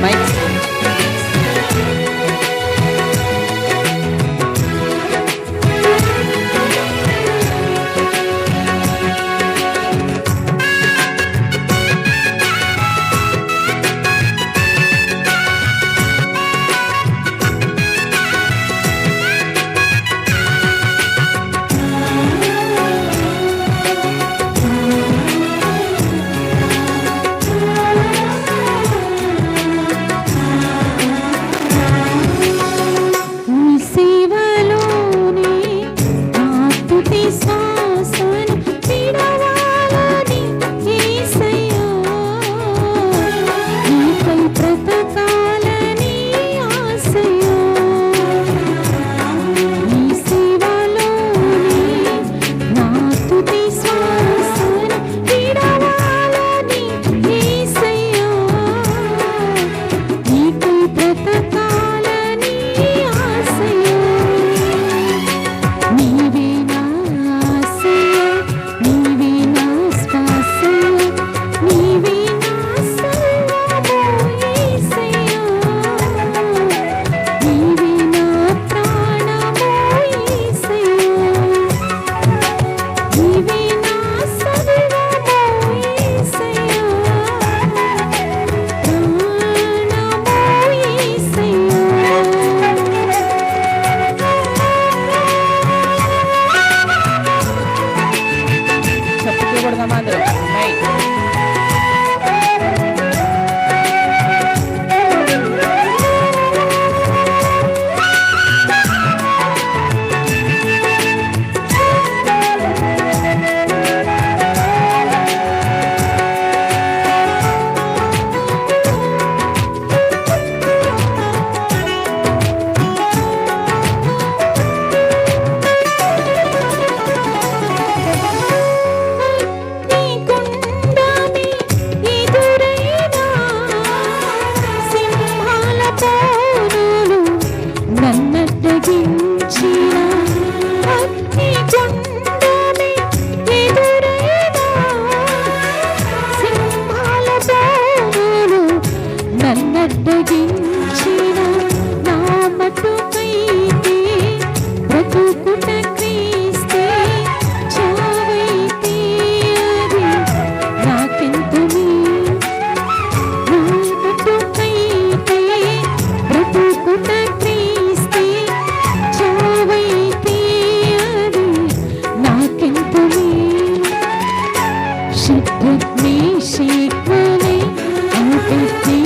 Mike. mother. అడ్డగించిన నామటుకైతే బ్రతుకుట క్రీస్తే చావైతే అది నాకెంత నామటుకైతే బ్రతుకుట క్రీస్తే చావైతే అది నాకెంత శుద్ధ మీ శీఘ్రమే అంతే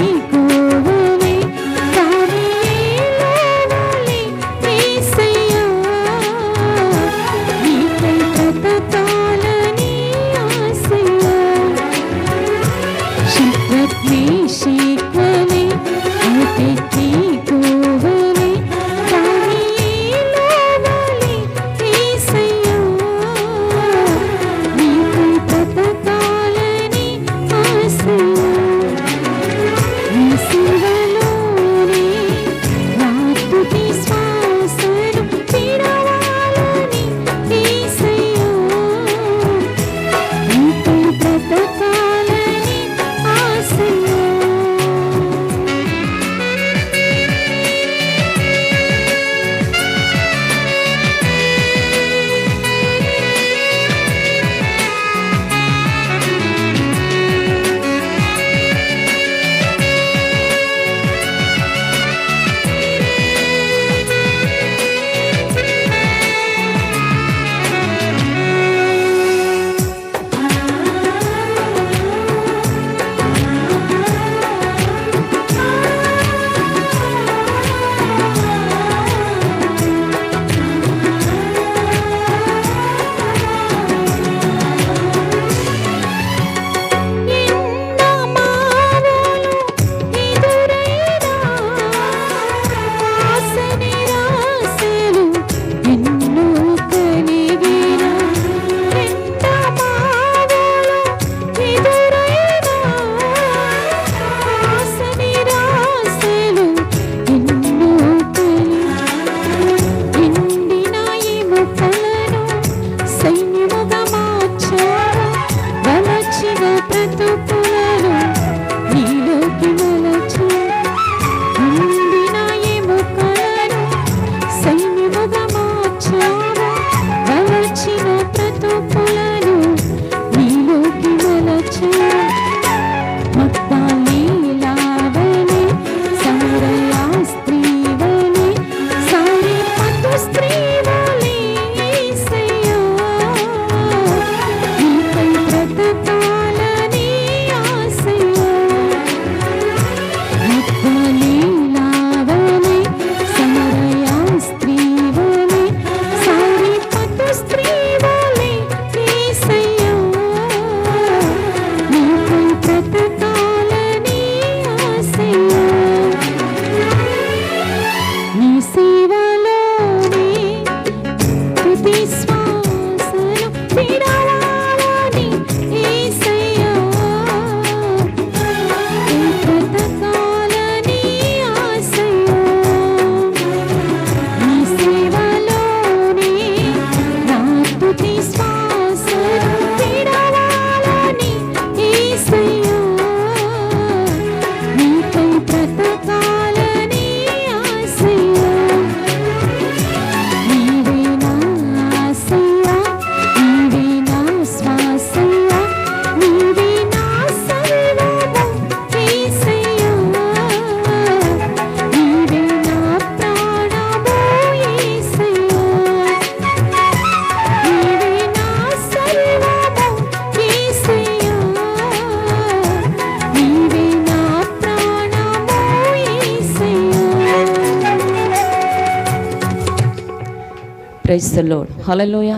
ప్రైస్ లోడ్ హలలోయ